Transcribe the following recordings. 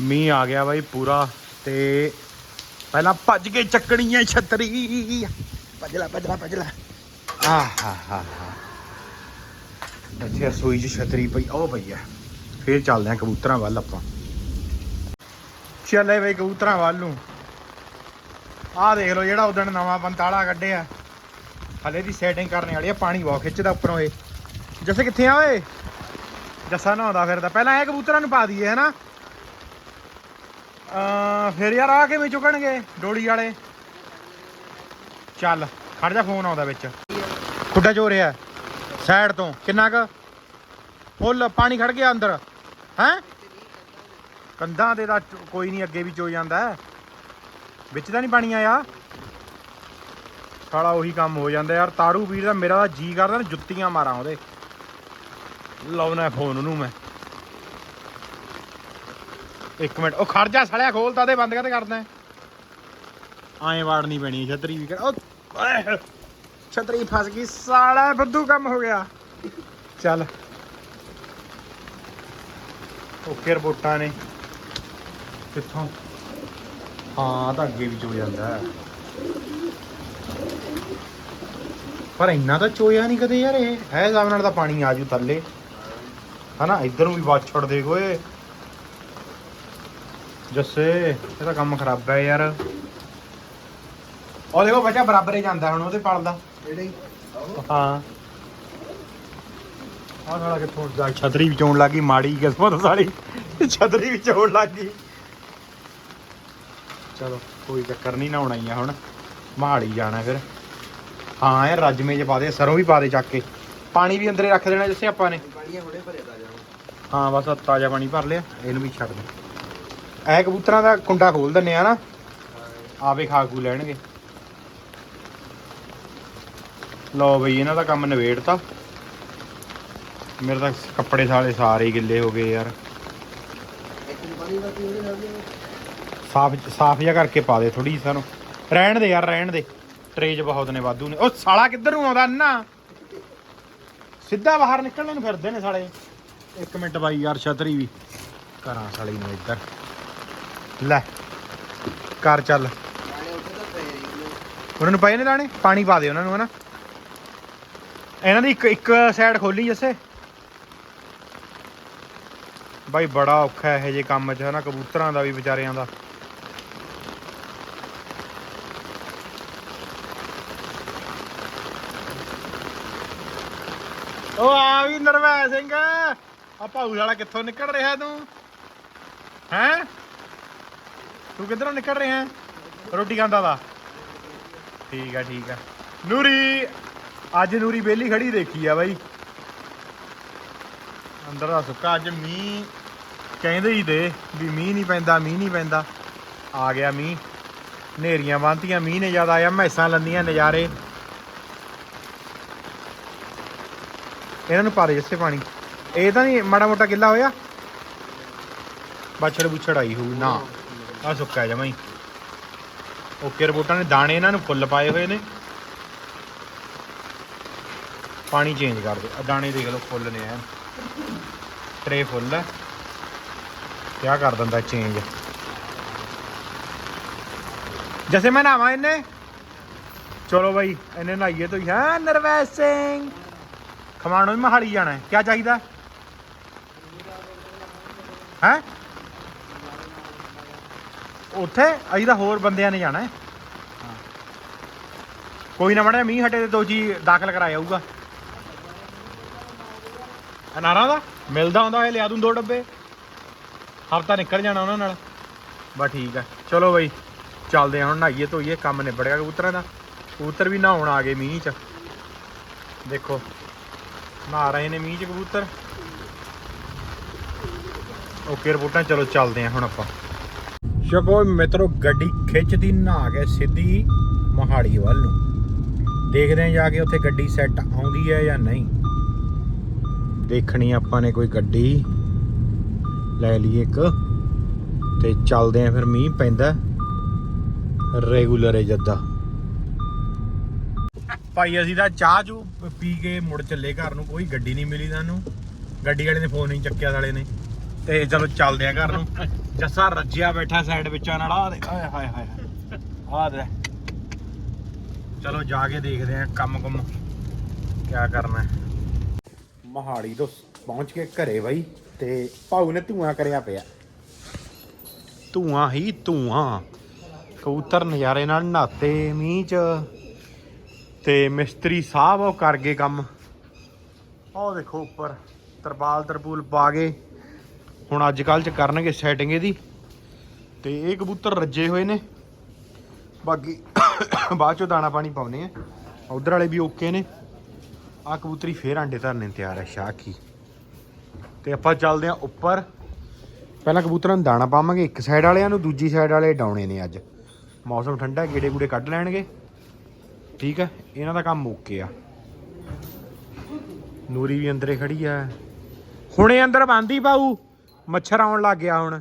ਮੀਂਹ ਆ ਗਿਆ ਬਾਈ ਪੂਰਾ ਤੇ ਪਹਿਲਾਂ ਭੱਜ ਕੇ ਚੱਕਣੀਆਂ ਛਤਰੀ। ਭੱਜ ਲੈ ਭੱਜ ਲੈ ਭੱਜ ਲੈ। ਆਹ ਇੱਥੇ ਰਸੋਈ 'ਚ ਛਤਰੀ ਪਈ। ਉਹ ਪਈ ਆ। ਫੇਰ ਚੱਲਦੇ ਆ ਕਬੂਤਰਾਂ ਵੱਲ ਆਪਾਂ। ਚੱਲੇ ਬਈ ਕਬੂਤਰਾਂ ਵੱਲ ਨੂੰ। ਆਹ ਦੇਖ ਲਓ ਜਿਹੜਾ ਉਦਣ ਨਵਾਂ ਪੰਤਾਲਾ ਕੱਢਿਆ। ਹਲੇ ਦੀ ਸੈਟਿੰਗ ਕਰਨ ਵਾਲੀ ਆ, ਪਾਣੀ ਬਹੁਤ ਖਿੱਚਦਾ ਉੱਪਰੋਂ ਇਹ। ਜੱਸੇ ਕਿੱਥੇ ਆ ਓਏ? ਜੱਸਾ ਨਹਾਉਂਦਾ ਫਿਰਦਾ। ਪਹਿਲਾਂ ਇਹ ਕਬੂਤਰਾਂ ਨੂੰ ਪਾ ਦਈਏ, ਹਨਾ? ਫਿਰ ਯਾਰ ਆ ਕਿਵੇਂ ਚੁੱਕਣਗੇ ਡੋਲੀ ਵਾਲੇ? ਚੱਲ, ਖੜ ਜਾ ਫੋਨ ਆਉਂਦਾ ਵਿੱਚ। ਖੁੱਡਾ ਚੋ ਰਿਹਾ ਸਾਈਡ ਤੋਂ, ਕਿੰਨਾ ਕ? ਫੁੱਲ, ਪਾਣੀ ਖੜ ਗਿਆ ਅੰਦਰ। ਹੈ? ਕੰਧਾਂ ਤੇ ਤਾਂ ਕੋਈ ਨਹੀਂ, ਅੱਗੇ ਵੀ ਚੋ ਜਾਂਦਾ ਵਿੱਚ ਤਾਂ ਨਹੀਂ ਪਾਣੀ ਆਇਆ। ਸਾਲਾ ਉਹੀ ਕੰਮ ਹੋ ਜਾਂਦਾ ਯਾਰ। ਤਾਰੂ ਵੀਰ ਦਾ ਮੇਰਾ ਤਾਂ ਜੀ ਕਰਦਾ ਨਾ, ਜੁੱਤੀਆਂ ਮਾਰਾਂ ਉਹਦੇ। ਲਾਉਣਾ ਫੋਨ ਉਹਨੂੰ ਮੈਂ। ਇੱਕ ਮਿੰਟ ਉਹ ਖੜ ਜਾ ਸੜਿਆ ਖੋਲਤਾ ਤੇ ਬੰਦ ਕਰਦੇ ਕਰਦਾ ਐਂ ਵਾੜਨੀ ਪੈਣੀ ਛਤਰੀ ਵੀ ਕਰ ਓਏ, ਛਤਰੀ ਫਸ ਗਈ ਸਾਲਾ ਬੱਦੂ ਕੰਮ ਹੋ ਗਿਆ। ਚੱਲ। ਓਕੇ ਰਿਪੋਰਟਾਂ ਨੇ। ਕਿੱਥੋਂ? ਹਾਂ ਤਾਂ ਅੱਗੇ ਵੀ ਚੋ ਜਾਂਦਾ ਪਰ ਇੰਨਾ ਤਾਂ ਚੋਇਆ ਨਹੀਂ ਕਦੇ ਯਾਰ ਇਹ। ਹੈ ਹਿਸਾਬ ਨਾਲ ਤਾਂ ਪਾਣੀ ਆਜੂ ਥੱਲੇ। ਹਨਾ ਇੱਧਰ ਨੂੰ ਵੀ ਬਾਛੜ ਦੇ ਓਏ ਜੱਸੇ ਇਹ ਤਾਂ ਕੰਮ ਖਰਾਬ ਹੈ ਯਾਰ। ਉਹ ਦੇਖੋ ਬੱਚਾ ਬਰਾਬਰ ਹੀ ਜਾਂਦਾ ਹੁਣ ਉਹਦੇ ਪਲ ਦਾ ਜਿਹੜੇ ਹਾਂ। ਆਹ ਸਾਲਾ ਕਿੱਥੋਂ ਜਾ ਛਤਰੀ ਵੀ ਚੋਣ ਲੱਗੀ ਮਾੜੀ ਕਿਸਮਤ ਸਾਲੀ। ਛਤਰੀ ਵੀ ਚੋਣ ਲੱਗੀ ਚਲੋ ਕੋਈ ਚੱਕਰ ਨਹੀਂ ਨਹਾਉਣਾ ਹੀ ਆ ਹੁਣ। ਮਹਾੜੀ ਜਾਣਾ ਫਿਰ। ਹਾਂ ਯਾਰ ਰਾਜਮੇ ਚ ਪਾ ਦੇ ਸਰੋਂ ਵੀ ਪਾ ਦੇ ਚੱਕ ਕੇ। ਪਾਣੀ ਵੀ ਅੰਦਰੇ ਰੱਖ ਦੇਣਾ ਜਿੱਸੇ ਆਪਾਂ ਨੇ। ਹਾਂ ਬਸ ਤਾਜ਼ਾ ਪਾਣੀ ਭਰ ਲਿਆ ਇਹਨੂੰ ਵੀ ਛੱਡ ਦੇ। ਐ ਕਬੂਤਰਾਂ ਦਾ ਕੁੰਡਾ ਖੋਲ ਦਿੰਨੇ ਆ ਨਾ। ਆਪੇ ਖਾ ਖੂ ਲੈਣਗੇ। ਲਓ ਬਈ, ਇਹਨਾਂ ਦਾ ਕੰਮ ਨਵੇੜਤਾ ਮੇਰੇ ਤਾਂ ਕੱਪੜੇ ਸਾਲੇ ਸਾਰੇ ਗਿੱਲੇ ਹੋ ਗਏ ਯਾਰ। ਸਾਫ਼ ਸਾਫ਼ ਜਿਹਾ ਕਰਕੇ ਪਾ ਦੇ ਥੋੜੀ ਸਾਨੂੰ। ਰਹਿਣ ਦੇ ਯਾਰ, ਰਹਿਣ ਦੇ। ਟਰੇਜ ਬਹੁਤ ਨੇ ਵਾਧੂ ਨੇ। ਉਹ ਸਾਲਾ ਕਿੱਧਰ ਨੂੰ ਆਉਂਦਾ ਨਾ ਸਿੱਧਾ ਬਾਹਰ ਨਿਕਲਣ ਨੂੰ ਫਿਰਦੇ ਨੇ ਸਾਲੇ। ਇੱਕ ਮਿੰਟ ਬਾਈ ਯਾਰ, ਛਤਰੀ ਵੀ। ਕਰਾਂ ਸਾਲੀ ਨੂੰ ਇੱਧਰ। ਲੈ ਕਰ ਚੱਲ। ਉਹਨਾਂ ਨੂੰ ਪਏ ਨੇ ਦਾਣੇ ਪਾਣੀ ਪਾ ਦੇ ਉਹਨਾਂ ਨੂੰ, ਹਨਾ? ਇਹਨਾਂ ਦੀ ਇੱਕ ਇੱਕ ਸਾਈਡ ਖੋਲੀ ਜੱਸੇ। ਬਾਈ, ਬੜਾ ਔਖਾ ਇਹ ਜੇ ਕੰਮ 'ਚ, ਹਨਾ? ਕਬੂਤਰਾਂ ਦਾ ਵੀ, ਵਿਚਾਰਿਆਂ ਦਾ। ਉਹ ਆ ਵੀ ਨਰਵੈ ਸਿੰਘ। ਆ ਭਾਊ ਵਾਲਾ ਕਿੱਥੋਂ ਨਿਕਲ ਰਿਹਾ ਤੂੰ? ਹੈਂ? ਤੂੰ ਕਿੱਧਰੋਂ ਨਿਕਲ ਰਿਹਾ ਰੋਟੀ ਖਾਂਦਾ ਵਾ। ਠੀਕ ਆ ਠੀਕ ਆ। ਨੂਰੀ, ਅੱਜ ਨੂਰੀ ਬੇਲੀ ਖੜੀ ਦੇਖੀ ਆ ਬਾਈ। ਅੰਦਰ ਦਾ ਸੁੱਕਾ, ਅੱਜ ਮੀਂਹ ਕਹਿੰਦੇ ਹੀ ਦੇ ਵੀ ਮੀਂਹ ਨਹੀਂ ਪੈਂਦਾ, ਮੀਂਹ ਨਹੀਂ ਪੈਂਦਾ। ਆ ਗਿਆ ਮੀਂਹ। ਨੇਰੀਆਂ ਬੰਨਤੀਆਂ ਮੀਂਹ ਨੇ ਜ਼ਿਆਦਾ ਆਇਆ, ਮੈਸਾਂ ਲੰਦੀਆਂ ਨਜ਼ਾਰੇ। ਇਹਨਾਂ ਨੂੰ ਪਾ ਦੇ ਜਿੱਸੇ ਪਾਣੀ। ਇਹ ਤਾਂ ਨਹੀਂ ਮਾੜਾ ਮੋਟਾ ਗਿੱਲਾ ਹੋਇਆ? ਬਾਛੜ ਬੁਛੜ ਆਈ ਹੋਊ, ਨਾ। ਆ ਸੁੱਕਾ ਜਮਾ ਹੀ। ਓਕੇ ਰਿਪੋਰਟਾਂ ਨੇ? ਦਾਣੇ ਇਹਨਾਂ ਨੂੰ ਫੁੱਲ ਪਾਏ ਹੋਏ ਨੇ। ਪਾਣੀ ਚੇਂਜ ਕਰ ਦਿਓ। ਆ ਦਾਣੇ ਦੇਖ ਲਓ, ਫੁੱਲ ਨੇ ਐ ਟਰੇ ਫੁੱਲ ਹੈ। ਕਿਆ ਕਰ ਦਿੰਦਾ ਚੇਂਜ ਜੈਸੇ ਮੈਂ ਨਾਵਾਂ ਇਹਨੇ? ਚਲੋ ਬਾਈ, ਇਹਨੇ ਨਹਾਈਏ ਤੋਂ ਹਾਂ, ਨਰਵੈਸ ਸਿੰਘ? ਖਮਾਣੋ ਵੀ ਮਹਾਲੀ ਜਾਣਾ ਹੈ। ਕਿਆ ਚਾਹੀਦਾ? ਹੈ? ਉੱਥੇ ਅਸੀਂ ਤਾਂ ਹੋਰ ਬੰਦਿਆਂ ਨੇ ਜਾਣਾ ਹੈ। ਕੋਈ ਨਾ ਮੜਿਆ ਮੀਂਹ ਹਟੇ ਤੇ ਦੋ ਜੀ ਦਾਖਲ ਕਰਾਇਆ ਜਾਊਗਾ ਅਨਾਰਾਂ ਦਾ? ਮਿਲਦਾ ਹੁੰਦਾ ਇਹ ਲਿਆ ਦੂੰ ਦੋ ਡੱਬੇ। ਹਫਤਾ ਨਿਕਲ ਜਾਣਾ ਉਹਨਾਂ ਨਾਲ। ਬਸ ਠੀਕ ਆ ਚਲੋ ਬਈ, ਚੱਲਦੇ ਆ ਹੁਣ ਨਹਾਈਏ ਧੋਈਏ, ਕੰਮ ਨਿਬੜ ਗਿਆ ਕਬੂਤਰਾਂ ਦਾ। ਕਬੂਤਰ ਵੀ ਨਹਾਉਣ ਆ ਗਏ ਮੀਂਹ 'ਚ। ਦੇਖੋ, ਨਹਾ ਰਹੇ ਨੇ ਮੀਂਹ 'ਚ ਕਬੂਤਰ। ਓਕੇ, ਰਿਪੋਰਟਾਂ, ਚਲੋ ਚੱਲਦੇ ਆ ਹੁਣ ਆਪਾਂ। ਸ਼ਕੋ ਮਿੱਤਰੋ, ਗੱਡੀ ਖਿੱਚਦੀ, ਨਹਾ ਕੇ ਸਿੱਧੀ ਮਹਾੜੀ ਵੱਲ ਨੂੰ। ਦੇਖਦੇ ਆ ਜਾ ਕੇ ਉੱਥੇ ਗੱਡੀ ਸੈੱਟ ਆਉਂਦੀ ਹੈ ਜਾਂ ਨਹੀਂ। ਦੇਖਣੀ ਆਪਾਂ ਨੇ ਕੋਈ ਗੱਡੀ। ਲੈ ਲਈ ਇੱਕ। ਤੇ ਚੱਲਦੇ ਆ ਫਿਰ ਮੀਂਹ ਪੈਂਦਾ ਰੈਗੂਲਰ ਹੈ ਜੱਦਾ। ਭਾਈ, ਅਸੀਂ ਤਾਂ ਚਾਹ ਚੂ ਪੀ ਕੇ ਮੁੜ ਚੱਲੇ ਘਰ ਨੂੰ, ਕੋਈ ਗੱਡੀ ਨਹੀਂ ਮਿਲੀ ਸਾਨੂੰ। ਗੱਡੀ ਵਾਲੇ ਨੇ ਫੋਨ ਨਹੀਂ ਚੱਕਿਆ ਸਾਲੇ ਨੇ। ਤੇ ਚਲੋ ਚੱਲਦੇ ਆ ਘਰ ਨੂੰ। ਜੱਸਾ ਰੱਜਿਆ ਬੈਠਾ ਸਾਈਡ ਵਿੱਚਾਂ ਨਾਲ। ਆ ਦੇ ਆਏ ਹਾਏ ਹਾਏ ਆ ਦੇ ਚਲੋ ਜਾ ਕੇ ਦੇਖਦੇ ਆ ਕੰਮ ਕੁਮ। ਕਿਆ ਕਰਨਾ। ਹੈ। ਮਹਾੜੀ ਤੋਂ ਪਹੁੰਚ ਕੇ ਘਰੇ ਬਾਈ ਤੇ ਭਾਊ ਨੇ ਧੂਆਂ ਕਰਿਆ ਪਿਆ। ਧੂਆਂ ਹੀ ਧੂਆਂ। ਕਬੂਤਰ ਨਜ਼ਾਰੇ ਨਾਲ ਨਹਾਤੇ ਮੀਂਹ ਚ। ਤੇ ਮਿਸਤਰੀ ਸਾਹਿਬ ਉਹ ਕਰ ਗਏ ਕੰਮ। ਉਹ ਦੇਖੋ ਉੱਪਰ, ਤਰਪਾਲ ਤਰਪੂਲ ਪਾ ਗਏ ਹੁਣ ਅੱਜ ਕੱਲ੍ਹ ਚ ਕਰਨਗੇ ਸੈਟਿੰਗ ਇਹਦੀ। ਤੇ ਇਹ ਕਬੂਤਰ ਰੱਜੇ ਹੋਏ ਨੇ। ਬਾਕੀ ਬਾਅਦ ਚੋਂ ਦਾਣਾ ਪਾਣੀ ਪਾਉਨੇ ਆ। ਉਧਰ ਵਾਲੇ ਵੀ ਓਕੇ ਨੇ। ਆ ਕਬੂਤਰੀ ਫੇਰ ਆਂਡੇ ਧਰਨੇ ਨੂੰ ਤਿਆਰ ਹੈ ਸ਼ਾਖੀ ਤੇ ਆਪਾਂ ਚੱਲਦੇ ਆ ਉੱਪਰ। ਪਹਿਲਾਂ ਕਬੂਤਰਾਂ ਨੂੰ ਦਾਣਾ ਪਾਵਾਂਗੇ ਇੱਕ ਸਾਈਡ ਵਾਲਿਆਂ ਨੂੰ, ਦੂਜੀ ਸਾਈਡ ਵਾਲੇ ਡਾਉਣੇ ਨੇ ਅੱਜ। ਮੌਸਮ ਠੰਡਾ ਗੇੜੇ ਗੂੜੇ ਕੱਢ ਲੈਣਗੇ। ਠੀਕ ਹੈ ਇਹਨਾਂ ਦਾ ਕੰਮ ਓਕੇ ਆ। ਨੂਰੀ ਵੀ ਅੰਦਰੇ ਖੜੀ ਆ। ਹੁਣੇ ਅੰਦਰ ਬੰਦੀ ਪਾਊ। ਮੱਛਰ ਆਉਣ ਲੱਗ ਗਿਆ ਹੁਣ।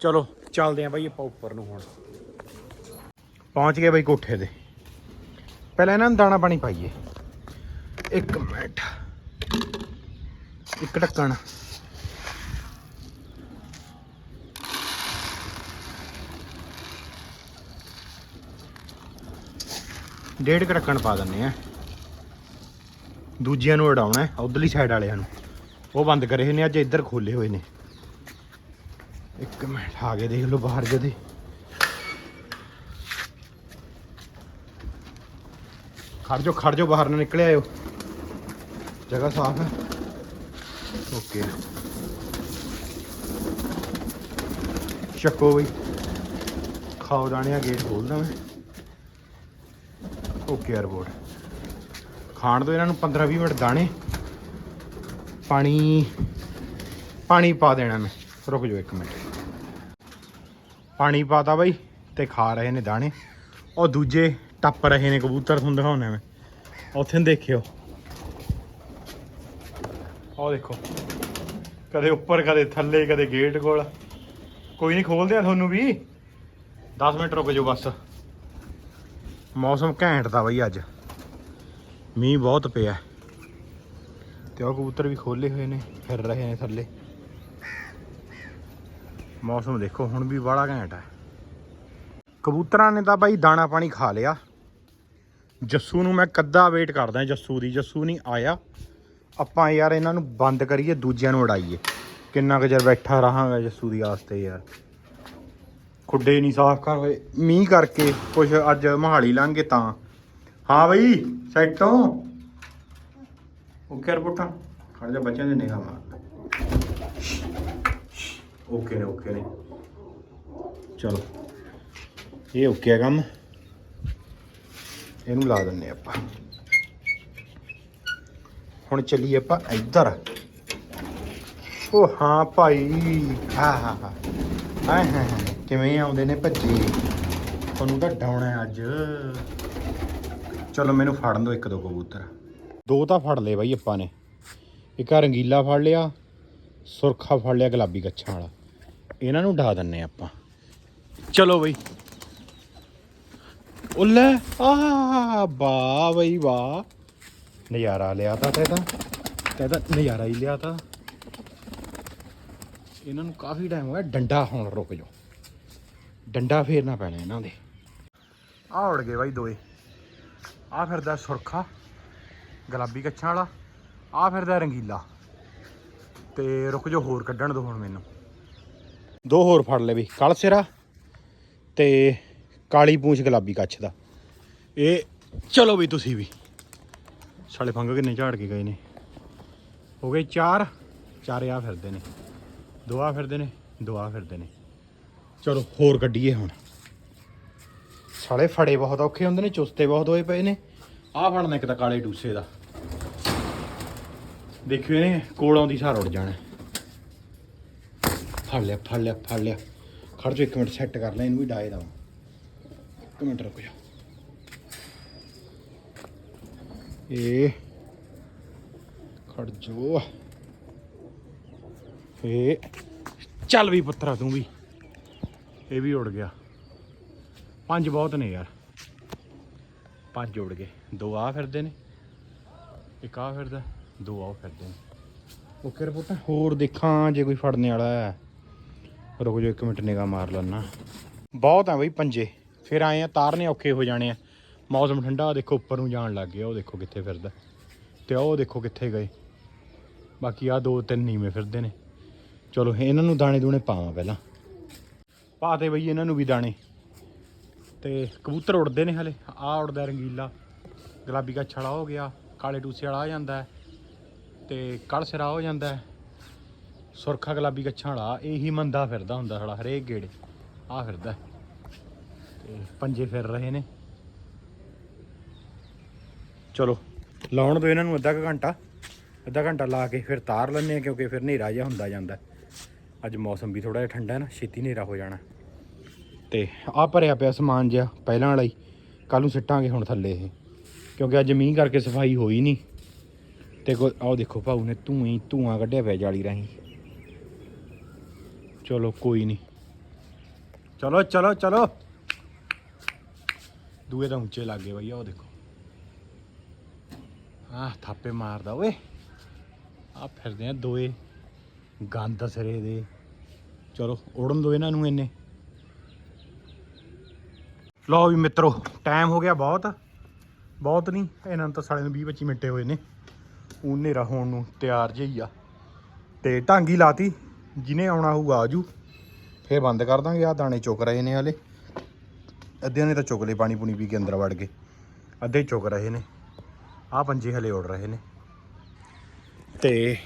ਚਲੋ, ਚੱਲਦੇ ਆਂ ਬਾਈ ਆਪਾਂ ਉੱਪਰ ਨੂੰ ਹੁਣ। ਪਹੁੰਚ ਗਏ ਬਾਈ ਕੋਠੇ ਤੇ। ਪਹਿਲਾਂ ਇਹਨਾਂ ਨੂੰ ਦਾਣਾ ਪਾਣੀ ਪਾਈਏ। ਇੱਕ ਮਿੰਟ। ਇੱਕ ਢੱਕਣ। ਡੇਢ ਕੁ ਢੱਕਣ ਪਾ ਦਿੰਨੇ ਆ। ਦੂਜਿਆਂ ਨੂੰ ਉਡਾਉਣਾ ਹੈ, ਉਧਰਲੀ ਸਾਈਡ ਵਾਲਿਆਂ ਨੂੰ। ਉਹ ਬੰਦ ਕਰੇ ਹੋਏ ਨੇ, ਅੱਜ ਇੱਧਰ ਖੋਲੇ ਹੋਏ ਨੇ। ਇੱਕ ਮਿੰਟ, ਆ ਕੇ ਦੇਖ ਲਓ ਬਾਹਰ ਜਦੇ ਖੜ ਜਾਓ ਖੜ ਜਾਓ, ਬਾਹਰ ਨਾ ਨਿਕਲ ਆਇਓ। ਜਗ੍ਹਾ ਸਾਫ਼ ਹੈ। ਓਕੇ। ਚੱਕੋ ਬਈ। ਖਾਓ ਦਾਣਿਆ, ਗੇਟ ਖੋਲਦਾ ਮੈਂ। ਓਕੇ 에어ਪੋਰਟ ਖਾਣ ਤੋਂ ਇਹਨਾਂ ਨੂੰ 15-20 ਮਿੰਟ ਦਾਣੇ। ਪਾਣੀ ਪਾਣੀ ਪਾ ਦੇਣਾ ਮੈਂ। ਰੁਕ ਜਾਓ ਇੱਕ ਮਿੰਟ। ਪਾਣੀ ਪਾਤਾ ਬਾਈ ਤੇ ਖਾ ਰਹੇ ਨੇ ਦਾਣੇ। ਉਹ ਦੂਜੇ ਟੱਪ ਰਹੇ ਨੇ ਕਬੂਤਰ, ਤੁਹਾਨੂੰ ਦਿਖਾਉਣਾ ਮੈਂ। ਉੱਥੇ ਦੇਖਿਓ। ਉਹ ਦੇਖੋ। ਕਦੇ ਉੱਪਰ, ਕਦੇ ਥੱਲੇ, ਕਦੇ ਗੇਟ ਕੋਲ। ਕੋਈ ਨਹੀਂ ਖੋਲਦੇ ਆ ਤੁਹਾਨੂੰ ਵੀ। 10 ਮਿੰਟ ਰੁਕ ਜਾਓ ਬਸ। ਮੌਸਮ ਘੈਂਟ ਦਾ ਬਈ ਅੱਜ। ਮੀਂਹ ਬਹੁਤ ਪਿਆ। ਤੇ ਉਹ ਕਬੂਤਰ ਵੀ ਖੋਲੇ ਹੋਏ ਨੇ, ਫਿਰ ਰਹੇ ਨੇ ਥੱਲੇ। ਮੌਸਮ ਦੇਖੋ, ਹੁਣ ਵੀ ਬੜਾ ਘੈਂਟ ਹੈ ਕਬੂਤਰਾਂ ਨੇ ਤਾਂ ਬਾਈ ਦਾਣਾ ਪਾਣੀ ਖਾ ਲਿਆ। ਜੱਸੂ ਨੂੰ ਮੈਂ ਕੱਦਾ ਵੇਟ ਕਰਦਾ ਜੱਸੂ ਦੀ, ਜੱਸੂ ਨਹੀਂ ਆਇਆ। ਆਪਾਂ ਯਾਰ ਇਹਨਾਂ ਨੂੰ ਬੰਦ ਕਰੀਏ, ਦੂਜਿਆਂ ਨੂੰ ਉਡਾਈਏ। ਕਿੰਨਾ ਕੁ ਚਿਰ ਬੈਠਾ ਰਹਾਂਗਾ ਜੱਸੂ ਦੀ ਆਸਤੇ ਯਾਰ। ਖੁੱਡੇ ਨਹੀਂ ਸਾਫ਼ ਕਰ ਹੋਏ। ਮੀਂਹ ਕਰਕੇ ਕੁਝ ਅੱਜ ਮਹਾਲੀ ਲੰਘੇ ਤਾਂ। ਹਾਂ ਬਈ, ਸੈੱਟ ਹੋ। ਓਕੇ ਰਿਪੋਰਟਾਂ ਖੜ ਜਾ ਬੱਚਿਆਂ ਦੇ ਨਿਗਾਹ ਮਾਰ ਓਕੇ ਨੇ ਓਕੇ ਨੇ ਚਲੋ ਇਹ ਓਕੇ ਹੈ ਕੰਮ ਇਹਨੂੰ ਲਾ ਦਿੰਨੇ ਆਪਾਂ ਹੁਣ ਚੱਲੀਏ ਆਪਾਂ ਇੱਧਰ ਉਹ ਹਾਂ ਭਾਈ ਹਾਂ ਹਾਂ ਹਾਂ ਹਾਂ ਹਾਂ ਕਿਵੇਂ ਆਉਂਦੇ ਨੇ ਭੱਜੇ ਤੁਹਾਨੂੰ ਤਾਂ ਡਾਉਣਾ ਅੱਜ ਚਲੋ ਮੈਨੂੰ ਫੜਨ ਦਿਓ ਇੱਕ ਦੋ ਕਬੂਤਰ ਦੋ ਤਾਂ ਫੜ ਲਏ ਬਾਈ ਆਪਾਂ ਨੇ। ਇੱਕ ਆ ਰੰਗੀਲਾ ਫੜ ਲਿਆ, ਸੁਰਖਾ ਫੜ ਲਿਆ ਗੁਲਾਬੀ ਗੱਛਾਂ ਵਾਲਾ। ਇਹਨਾਂ ਨੂੰ ਢਾ ਦਿੰਨੇ ਆਪਾਂ। ਚਲੋ ਬਈ। ਉਹ ਲੈ ਆ ਵਾਹ ਬਈ, ਵਾਹ। ਨਜ਼ਾਰਾ ਲਿਆ ਤਾਂ ਤੇ ਤਾਂ। ਤੇ ਤਾਂ ਨਜ਼ਾਰਾ ਹੀ ਲਿਆ ਤਾਂ। ਇਹਨਾਂ ਨੂੰ ਕਾਫੀ ਟਾਈਮ ਹੋਇਆ, ਡੰਡਾ ਹੁਣ ਰੁਕ ਜਾਓ। ਡੰਡਾ ਫੇਰਨਾ ਪੈਣਾ ਇਹਨਾਂ ਦੇ। ਆ ਉੜ ਗਏ ਬਾਈ ਦੋਏ। ਆ ਫਿਰਦਾ ਸੁਰਖਾ। ਗੁਲਾਬੀ ਕੱਛਾਂ ਵਾਲਾ ਆ ਫਿਰਦਾ ਰੰਗੀਲਾ। ਤੇ ਰੁਕ ਜੋ ਹੋਰ ਕੱਢਣ ਦੋ ਹੁਣ ਮੈਨੂੰ। ਦੋ ਹੋਰ ਫੜ ਲੈ ਵੀ, ਕਾਲ ਸਿਰਾ ਤੇ ਕਾਲੀ ਪੂੰਛ ਗੁਲਾਬੀ ਕੱਛ ਦਾ। ਇਹ ਚਲੋ ਵੀ ਤੁਸੀਂ ਵੀ। ਸਾਲੇ ਫੰਗ ਕਿੰਨੇ ਝਾੜ ਕੇ ਗਏ ਨੇ। ਹੋ ਗਏ ਚਾਰ ਚਾਰ ਆ ਫਿਰਦੇ ਨੇ। ਦੋ ਆ ਫਿਰਦੇ ਨੇ, ਦੋ ਆ ਫਿਰਦੇ ਨੇ। ਚਲੋ, ਹੋਰ ਕੱਢੀਏ ਹੁਣ। ਸਾਲੇ ਫੜੇ ਬਹੁਤ ਔਖੇ ਹੁੰਦੇ ਨੇ, ਚੁਸਤੇ ਬਹੁਤ ਹੋਏ ਪਏ ਨੇ। ਆਹ ਫੜਨਾ ਇੱਕ ਤਾਂ ਕਾਲੇ ਡੂਸੇ ਦਾ। ਦੇਖਿਓ ਇਹਨੇ, ਕੋਲ ਆਉਂਦੀ ਸਾਰ ਉੱਡ ਜਾਣਾ। ਫੜ ਲਿਆ ਫੜ ਲਿਆ ਫੜ ਲਿਆ। ਖੜ ਜਾ ਇੱਕ ਮਿੰਟ ਸੈੱਟ ਕਰ ਲੈ, ਇਹਨੂੰ ਵੀ ਡਾਏ ਦਾ। ਇੱਕ ਮਿੰਟ ਰੁਕ ਜਾ ਇਹ ਖੜ ਜੋ ਇਹ ਚੱਲ ਵੀ ਪੁੱਤਰਾ ਤੂੰ ਵੀ। ਇਹ ਵੀ ਉੜ ਗਿਆ। ਪੰਜ ਬਹੁਤ ਨੇ ਯਾਰ। ਪੰਜ ਉੜ ਗਏ। ਦੋ ਆ ਫਿਰਦੇ ਨੇ, ਇੱਕ ਆ ਫਿਰਦਾ। ਦੋ ਆ ਫਿਰਦੇ ਨੇ ਓਕੇ ਰਿਪੋਰਟ। ਹੋਰ ਦੇਖਾਂ ਜੇ ਕੋਈ ਫੜਨੇ ਵਾਲਾ ਹੈ। ਰੁਕ ਜਾਓ ਇੱਕ ਮਿੰਟ ਨਿਗਾਹ ਮਾਰ ਲੈਣਾ ਬਹੁਤ ਆ ਬਈ ਪੰਜੇ। ਫਿਰ ਆਏ ਆ ਤਾਰਨੇ ਔਖੇ ਹੋ ਜਾਣੇ ਆ। ਮੌਸਮ ਠੰਡਾ ਦੇਖੋ ਉੱਪਰ ਨੂੰ ਜਾਣ ਲੱਗ ਗਿਆ ਉਹ ਦੇਖੋ ਕਿੱਥੇ ਫਿਰਦਾ। ਤੇ ਉਹ ਦੇਖੋ ਕਿੱਥੇ ਗਏ। ਬਾਕੀ ਆ ਦੋ ਤਿੰਨ ਨੀਵੇਂ ਫਿਰਦੇ ਨੇ। ਚਲੋ ਇਹਨਾਂ ਨੂੰ ਦਾਣੇ ਦੂਣੇ ਪਾਵਾਂ ਪਹਿਲਾਂ। ਪਾਤੇ ਬਈ ਇਹਨਾਂ ਨੂੰ ਵੀ ਦਾਣੇ। ਤੇ ਕਬੂਤਰ ਉੱਡਦੇ ਨੇ ਹਲੇ। ਆ ਉੱਡਦਾ ਰੰਗੀਲਾ। ਗੁਲਾਬੀ ਕਾ ਛੜਾ ਹੋ ਗਿਆ। ਕਾਲੇ ਟੂਸੇ ਵਾਲਾ ਆ ਜਾਂਦਾ ਹੈ, ਤੇ ਕਲ ਸਿਰਾ ਹੋ ਜਾਂਦਾ ਹੈ। ਸੁਰਖਾ ਗੁਲਾਬੀ ਕੱਛਾਂ ਵਾਲਾ, ਇਹੀ ਮੰਦਾ ਫਿਰਦਾ ਹੁੰਦਾ ਸਾਲਾ, ਹਰੇਕ ਗੇੜੇ। ਆ ਫਿਰਦਾ ਹੈ। ਤੇ ਪੰਜੇ ਫਿਰ ਰਹੇ ਨੇ। ਚਲੋ, ਲਾਉਣ ਦੋ ਇਹਨਾਂ ਨੂੰ ਅੱਧਾ ਕੁ ਘੰਟਾ। ਅੱਧਾ ਘੰਟਾ ਲਾ ਕੇ ਫਿਰ ਤਾਰ ਲੈਂਦੇ ਆ ਕਿਉਂਕਿ ਫਿਰ ਹਨੇਰਾ ਜਿਹਾ ਹੁੰਦਾ ਜਾਂਦਾ ਅੱਜ ਮੌਸਮ ਵੀ ਥੋੜਾ ਜਿਹਾ ਠੰਡਾ ਹੈ ਨਾ, ਛੇਤੀ ਹਨੇਰਾ ਹੋ ਜਾਣਾ। ਤੇ ਆ ਭਰਿਆ ਪਿਆ ਸਮਾਨ ਜਿਹਾ, ਪਹਿਲਾਂ ਵਾਲਾ ਹੀ। ਕੱਲ ਨੂੰ ਸਿੱਟਾਂਗੇ ਹੁਣ ਥੱਲੇ ਇਹ, ਕਿਉਂਕਿ ਅੱਜ ਮੀਂਹ ਕਰਕੇ ਸਫ਼ਾਈ ਹੋਈ ਨਹੀਂ। ਤੇ ਕੋ ਆਹ ਦੇਖੋ ਭਾਊ ਨੇ ਧੂਈ ਧੂਆਂ ਕੱਢਿਆ ਪਿਆ ਜਾਲੀ ਰਾਹੀਂ। ਚਲੋ ਕੋਈ ਨਹੀਂ ਚਲੋ ਚਲੋ ਚਲੋ। ਦੂਏ ਤਾਂ ਉੱਚੇ ਲੱਗੇ ਬਈ ਉਹ ਦੇਖੋ। ਆਹ ਥਾਪੇ ਮਾਰਦਾ ਓਏ। ਆ ਫਿਰਦੇ ਆ ਦੋਏ। ਗੰਦ ਸਿਰੇ ਦੇ। ਚਲੋ, ਉੜਨ ਦੋ ਇਹਨਾਂ ਨੂੰ ਇੰਨੇ। ਲਓ ਵੀ ਮਿੱਤਰੋ ਟਾਈਮ ਹੋ ਗਿਆ ਬਹੁਤ। ਬਹੁਤ ਨਹੀਂ ਇਹਨਾਂ ਨੂੰ ਤਾਂ ਸਾਲੇ ਨੂੰ 20 25 ਮਿੰਟੇ ਹੋਏ ਨੇ। ਉਹ ਹਨੇਰਾ ਹੋਣ ਨੂੰ ਤਿਆਰ ਜਿਹੀ ਆ। ਤੇ ਢਾਂਗੀ ਲਾਤੀ, ਜਿਹਨੇ ਆਉਣਾ ਹੋਊਗਾ ਆਜੂ। ਫੇਰ ਬੰਦ ਕਰ ਦਾਂਗੇ ਆ ਦਾਣੇ ਚੁੱਕ ਰਹੇ ਨੇ ਹਲੇ। ਅੱਧਿਆਂ ਨੇ ਤਾਂ ਚੁੱਕ ਲਏ, ਪਾਣੀ ਪੂਣੀ ਪੀ ਕੇ ਅੰਦਰ ਵੜ ਗਏ। ਅੱਧੇ ਚੁੱਕ ਰਹੇ ਨੇ। ਆ ਪੰਜੇ ਹਲੇ ਉੜ ਰਹੇ ਨੇ। ਤੇ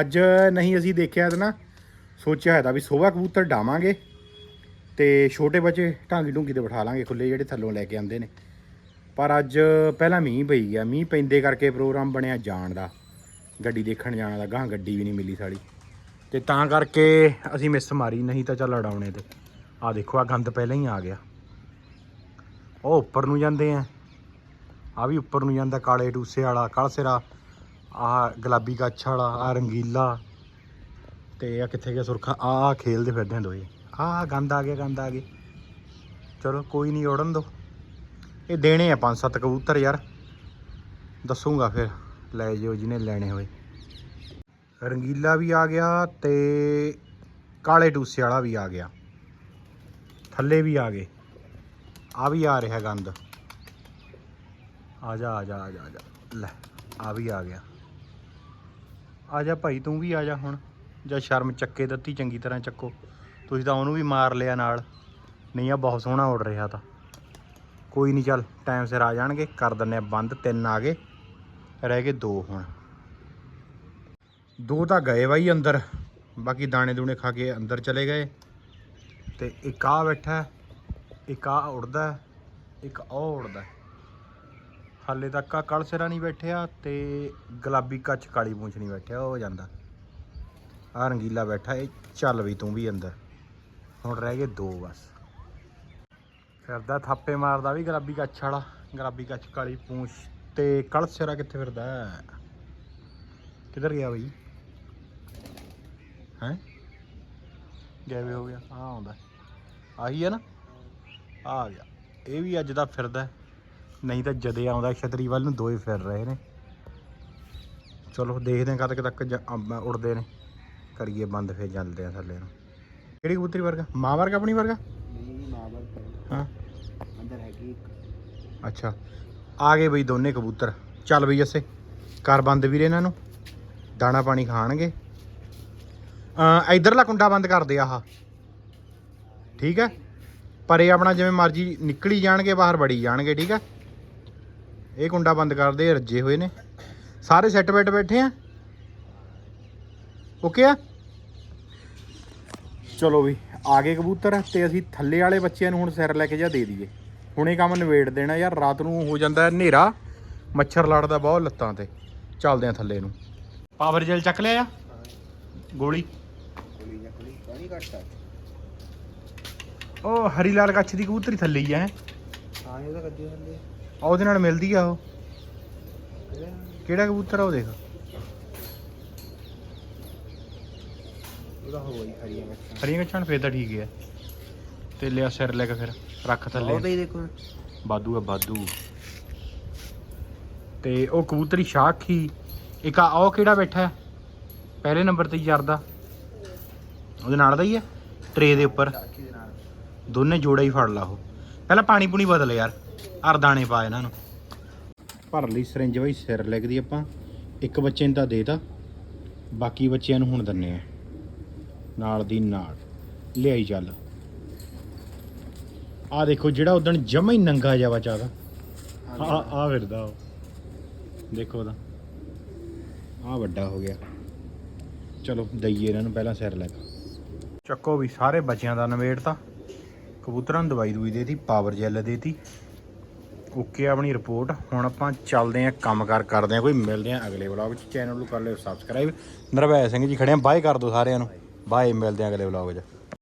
ਅੱਜ ਨਹੀਂ ਅਸੀਂ ਦੇਖਿਆ ਤਾਂ ਨਾ, ਸੋਚਿਆ ਹੈ ਤਾਂ ਵੀ ਸੋਵਾ ਕਬੂਤਰ ਡਾਵਾਂਗੇ। ਤੇ ਛੋਟੇ ਬੱਚੇ ਢਾਂਗੀ ਢੂੰਗੀ ਤੇ ਬਿਠਾ ਲਾਂਗੇ ਖੁੱਲੇ ਜਿਹੜੇ ਥੱਲੋਂ ਲੈ ਕੇ ਆਉਂਦੇ ਨੇ। ਪਰ ਅੱਜ ਪਹਿਲਾਂ ਮੀਂਹ ਪਈ ਗਿਆ, ਮੀਂਹ ਪੈਂਦੇ ਕਰਕੇ ਪ੍ਰੋਗਰਾਮ ਬਣਿਆ ਜਾਣ ਦਾ। ਗੱਡੀ ਦੇਖਣ ਜਾਣ ਦਾ ਗਾਂ ਗੱਡੀ ਵੀ ਨਹੀਂ ਮਿਲੀ ਸਾਲੀ। ਤੇ ਤਾਂ ਕਰਕੇ ਅਸੀਂ ਮਿਸ ਮਾਰੀ, ਨਹੀਂ ਤਾਂ ਚੱਲ ਅੜਾਉਣੇ ਤੇ। ਆ ਦੇਖੋ ਆ ਗੰਦ ਪਹਿਲਾਂ ਹੀ ਆ ਗਿਆ। ਉਹ ਉੱਪਰ ਨੂੰ ਜਾਂਦੇ ਆ। ਆ ਵੀ ਉੱਪਰ ਨੂੰ ਜਾਂਦਾ, ਕਾਲੇ ਟੂਸੇ ਵਾਲਾ ਕਲਸਿਰਾ ਆਹ ਗੁਲਾਬੀ ਕੱਛ ਵਾਲਾ ਆ ਰੰਗੀਲਾ। ਤੇ ਆ ਕਿੱਥੇ ਗਿਆ ਸੁਰਖਾ? ਆ ਖੇਲਦੇ ਫਿਰਦੇ ਦੋਏ। ਆ ਗੰਦ ਆ ਗਿਆ, ਗੰਦ ਆ ਗਏ ਚਲੋ, ਕੋਈ ਨਹੀਂ ਉੜਨ ਦੋ। ਇਹ ਦੇਣੇ ਆ ਪੰਜ ਸੱਤ ਕਬੂਤਰ ਯਾਰ। ਦੱਸੂਗਾ ਫਿਰ। ਲੈ ਜਿਓ ਜਿਹਨੇ ਲੈਣੇ ਹੋਏ। ਰੰਗੀਲਾ ਵੀ ਆ ਗਿਆ ਤੇ ਕਾਲੇ ਟੂਸੇ ਵਾਲਾ ਵੀ ਆ ਗਿਆ। ਥੱਲੇ ਵੀ ਆ ਗਏ। ਆ ਵੀ ਆ ਰਿਹਾ ਗੰਦ। ਆ ਜਾ ਆ ਜਾ ਆ ਜਾ ਆ ਜਾ। ਲੈ, ਆ ਵੀ ਆ ਗਿਆ। ਆ ਜਾ ਭਾਈ, ਤੂੰ ਵੀ ਆ ਜਾ ਹੁਣ। ਜਾਂ ਸ਼ਰਮ ਚੱਕੇ ਦਿੱਤੀ ਚੰਗੀ ਤਰ੍ਹਾਂ ਚੱਕੋ। ਤੁਸੀਂ ਤਾਂ ਉਹਨੂੰ ਵੀ ਮਾਰ ਲਿਆ ਨਾਲ। ਨਹੀਂ ਆ, ਬਹੁਤ ਸੋਹਣਾ ਉੱਡ ਰਿਹਾ ਤਾਂ। ਕੋਈ ਨਹੀਂ ਚੱਲ ਟਾਈਮ ਸਿਰ ਆ ਜਾਣਗੇ। ਕਰ ਦਿੰਨੇ ਆ ਬੰਦ, ਤਿੰਨ ਆ ਗਏ। ਰਹਿ ਗਏ ਦੋ ਹੁਣ। ਦੋ ਤਾਂ ਗਏ ਬਾਈ ਅੰਦਰ, ਬਾਕੀ ਦਾਣੇ ਦੂਣੇ ਖਾ ਕੇ ਅੰਦਰ ਚਲੇ ਗਏ। ਤੇ ਇੱਕ ਆ ਬੈਠਾ, ਇੱਕ ਆ ਉੜਦਾ, ਇੱਕ ਉਹ ਉੜਦਾ। ਹਾਲੇ ਤੱਕ ਆ ਕਲ ਸਿਰਾ ਨਹੀਂ ਬੈਠਿਆ ਤੇ ਗੁਲਾਬੀ ਕੱਚ ਕਾਲੀ ਪੂੰਛ ਨਹੀਂ ਬੈਠਿਆ, ਉਹ ਜਾਂਦਾ। ਆ ਰੰਗੀਲਾ ਬੈਠਾ, ਇਹ ਚੱਲ ਵੀ ਤੂੰ ਵੀ ਅੰਦਰ। ਹੁਣ ਰਹਿ ਗਏ ਦੋ ਬਸ। ਫਿਰਦਾ ਥਾਪੇ ਮਾਰਦਾ ਵੀ ਗੁਲਾਬੀ ਕੱਛ ਵਾਲਾ, ਗੁਲਾਬੀ ਕੱਛ ਕਾਲੀ ਪੂੰਛ। ਤੇ ਕਲ ਸਿਰਾ ਕਿੱਥੇ ਫਿਰਦਾ? ਹੈ? ਕਿੱਧਰ ਗਿਆ ਬਈ? ਹੈ? ਗਾਇਬ ਹੋ ਗਿਆ। ਆ ਆਉਂਦਾ। ਆਹੀ ਹੈ ਨਾ? ਆ ਗਿਆ। ਇਹ ਵੀ ਅੱਜ ਦਾ ਫਿਰਦਾ ਹੈ। ਨਹੀਂ ਤਾਂ ਜਦੇ ਆਉਂਦਾ ਛਤਰੀ ਵੱਲ ਨੂੰ ਦੋਏ ਫਿਰ ਰਹੇ ਨੇ। ਚਲੋ ਦੇਖਦੇ ਹਾਂ ਕਦ ਕੁ ਤੱਕ ਜ- ਨੇ। ਕਰੀਏ ਬੰਦ ਫਿਰ ਚੱਲਦੇ ਆ ਥੱਲੇ ਨੂੰ। ਕਿਹੜੀ ਕਬੂਤਰੀ ਵਰਗਾ? ਮਾਂ ਵਰਗਾ ਆਪਣੀ ਵਰਗਾ? ਨਹੀਂ ਮਾਂ ਬਾਪ ਹਾਂ। ਅੰਦਰ ਹੈਗੀ ਇੱਕ। ਅੱਛਾ। ਆ ਗਏ ਬਈ ਦੋਨੇ ਕਬੂਤਰ। ਚੱਲ ਬਈ ਜੱਸੇ ਕਰ ਬੰਦ ਵੀਰੇ ਇਹਨਾਂ ਨੂੰ। ਦਾਣਾ ਪਾਣੀ ਖਾਣਗੇ। ਅ ਇਧਰਲਾ ਕੁੰਡਾ ਬੰਦ ਕਰ ਦੇ ਆਹ। ਠੀਕ ਹੈ? ਪਰ ਇਹ ਆਪਣਾ ਜਿਵੇਂ ਮਰਜ਼ੀ ਨਿਕਲੀ ਜਾਣਗੇ, ਬਾਹਰ ਵੜੀ ਜਾਣਗੇ, ਠੀਕ ਹੈ? ਇਹ ਕੁੰਡਾ ਬੰਦ ਕਰ ਦੇ ਰੱਜੇ ਹੋਏ ਨੇ। ਸਾਰੇ ਸੈੱਟ ਬੈੱਟ ਬੈਠੇ ਆ? ਓਕੇ ਆ? ਚਲੋ ਵੀ ਆ ਗਏ ਕਬੂਤਰ ਤੇ ਅਸੀਂ ਥੱਲੇ ਵਾਲੇ ਬੱਚਿਆਂ ਨੂੰ ਹੁਣ ਸਿਰ ਲੈ ਕੇ ਜਾ ਦੇ ਦਈਏ। ਹੁਣ ਕੰਮ ਨਿਬੇੜ ਦੇਣਾ ਯਾਰ ਰਾਤ ਨੂੰ ਹੋ ਜਾਂਦਾ ਹਨੇਰਾ ਮੱਛਰ ਲੜਦਾ ਬਹੁਤ ਲੱਤਾਂ ਤੇ। ਚੱਲਦੇ ਆ ਥੱਲੇ ਨੂੰ। ਪਾਵਰ ਜੈਲ ਚੱਕ ਲਿਆ ਆ? ਗੋਲੀ। ਉਹ ਹਰੀ ਲਾਲ ਕੱਛ ਦੀ ਕਬੂਤਰੀ ਥੱਲੇ ਹੀ ਆ ਹਾਂ। ਇਹਦਾ ਆ। ਉਹਦੇ ਨਾਲ ਮਿਲਦੀ ਆ ਉਹ। ਕਿਹੜਾ ਕਬੂਤਰ ਆ ਉਹ ਦੇਖ। ਉਹਦਾ ਹੋਈ ਹਰੀਆਂ ਮੱਛਾਂ ਹਰੀਆਂ ਕੱਛਾਂ ਫੇਰ ਤਾਂ ਠੀਕ ਹੈ ਤੇ ਲਿਆ ਸਿਰ ਲੈ ਕੇ ਫਿਰ ਰੱਖ ਥੱਲੇ। ਉਹਦਾ ਹੀ ਦੇਖੋ ਬਾਦੂ ਆ ਬਾਦੂ। ਤੇ ਉਹ ਕਬੂਤਰੀ ਸ਼ਾਖੀ ਇੱਕ ਆ ਉਹ ਕਿਹੜਾ ਬੈਠਾ? ਹੈ? ਪਹਿਲੇ ਨੰਬਰ ਤੇ ਯਾਰ ਦਾ ਉਹਦੇ ਨਾਲ ਦਾ ਹੀ ਹੈ ਟਰੇ ਦੇ ਉੱਪਰ। ਦੇ ਦੋਨੇ ਜੋੜਾ ਹੀ ਫੜ ਲਾ ਉਹ। ਪਹਿਲਾਂ ਪਾਣੀ ਪੂਣੀ ਬਦਲ ਯਾਰ ਅਰ ਦਾਣੇ ਪਾ ਇਹਨਾਂ ਨੂੰ। ਭਰ ਲਈ ਸਰਿੰਜ ਬਈ ਸਿਰ ਲਿਖਦੀ ਆਪਾਂ। ਇੱਕ ਬੱਚੇ ਨੂੰ ਤਾਂ ਦੇਤਾ ਬਾਕੀ ਬੱਚਿਆਂ ਨੂੰ ਹੁਣ ਦੰਨੇ ਆ। ਨਾਲ ਦੀ ਨਾਲ। ਲਿਆਈ ਚੱਲ। ਆ ਦੇਖੋ ਜਿਹੜਾ ਉਦਣ ਜਮਾ ਹੀ ਨੰਗਾ ਜਿਹਾ ਬਚਾ ਦਾ। ਆ ਆ ਫਿਰਦਾ ਉਹ। ਦੇਖੋ ਉਹਦਾ। ਆ ਵੱਡਾ ਹੋ ਗਿਆ। ਚਲੋ ਦਈਏ ਇਹਨਾਂ ਨੂੰ ਪਹਿਲਾਂ ਸਿਰ ਲੈ ਚੱਕੋ ਵੀ ਸਾਰੇ ਬੱਚਿਆਂ ਦਾ ਨਵੇੜਤਾ ਕਬੂਤਰਾਂ ਨੂੰ ਦਵਾਈ ਦੂਈ ਦੇਤੀ ਪਾਵਰ ਜੈਲ ਦੇਤੀ। ਓਕੇ ਆਪਣੀ ਰਿਪੋਰਟ। ਹੁਣ ਆਪਾਂ ਚੱਲਦੇ ਆਂ ਕੰਮਕਾਰ ਕਰਦੇ ਆਂ ਕੋਈ। ਮਿਲਦੇ ਆਂ ਅਗਲੇ ਵਲੌਗ 'ਚ ਚੈਨਲ ਨੂੰ ਕਰ ਲਿਓ ਸਬਸਕ੍ਰਾਈਬ ਨਰਵੈ ਸਿੰਘ ਜੀ ਖੜੇ ਆਂ। ਬਾਏ ਕਰ ਦਿਓ ਸਾਰਿਆਂ ਨੂੰ। ਬਾਏ ਮਿਲਦੇ ਆਂ ਅਗਲੇ ਵਲੌਗ 'ਚ